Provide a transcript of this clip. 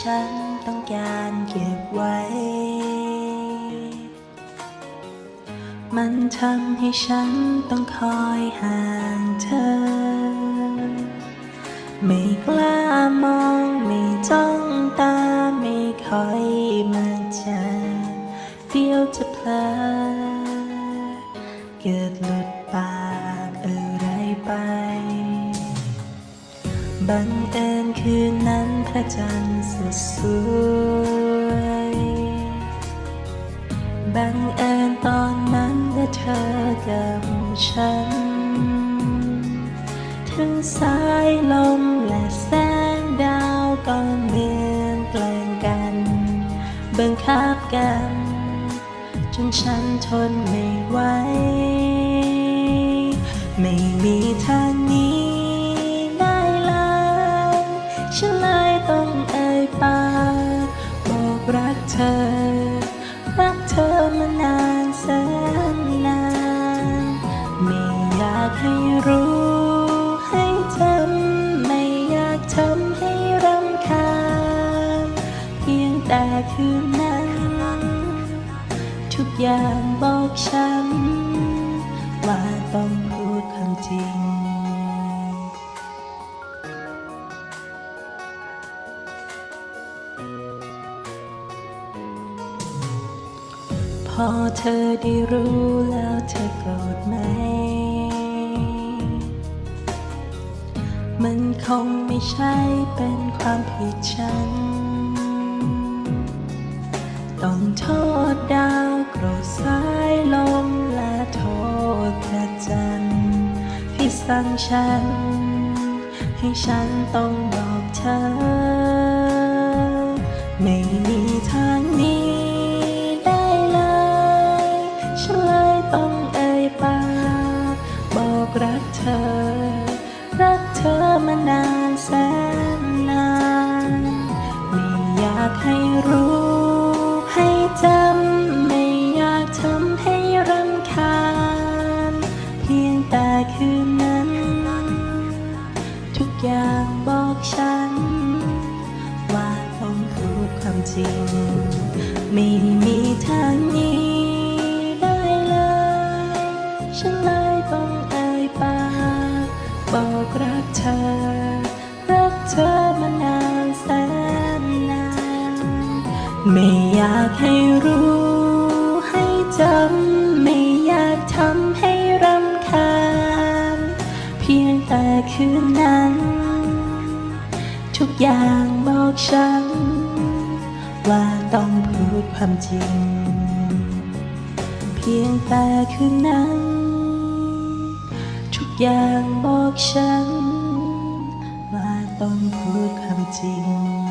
ฉันต้องการเก็บไว้ มันทำให้ฉันต้องคอยห่างเธอ ไม่กล้ามองไม่จ้องตาไม่คอยมาใจเดียวจะเพลอเกิดหลุดปากอะไรไป บังเอิญคืนนั้นพระจันทร์สดสวยบังเอิญตอนนั้นและเธอกับฉัน ทั้งสายลมและแสงดาวก็เหมือนแกล้งกัน บังคับกัน จนฉันทนไม่ไหว ไม่มีทาง แสนนานไม่อยากให้รู้ให้จำไม่อยากทำให้รำคาญเพียงแต่คืนนั้น ทุกอย่างบอกฉัน ว่าต้องพูดความจริง พอเธอได้รู้แล้วเธอโกรธไหม มันคงไม่ใช่เป็นความผิดฉัน ต้องโทษดาวโกรธสายลมและโทษพระจันทร์ที่สั่งฉัน ให้ฉันต้องบอกเธอ ไม่มีทาง รักเธอ รักเธอมานานแสนนาน ไม่อยากให้รู้ ให้จำ ไม่อยากทำให้รำคาญ เพียงแต่คืนนั้น ทุกอย่างบอกฉัน ว่าต้องพูดความจริง ไม่มีทางหนี้ได้เลย ฉันเลย เธอ รักเธอมานานแสนนาน ไม่อยากให้รู้ให้จำ ไม่อยากทำให้รำคาญ เพียงแต่คืนนั้น ทุกอย่างบอกฉัน ว่าต้องพูดความจริง เพียงแต่คืนนั้น ทุกอย่างบอกฉัน ต้องพูดคำจริง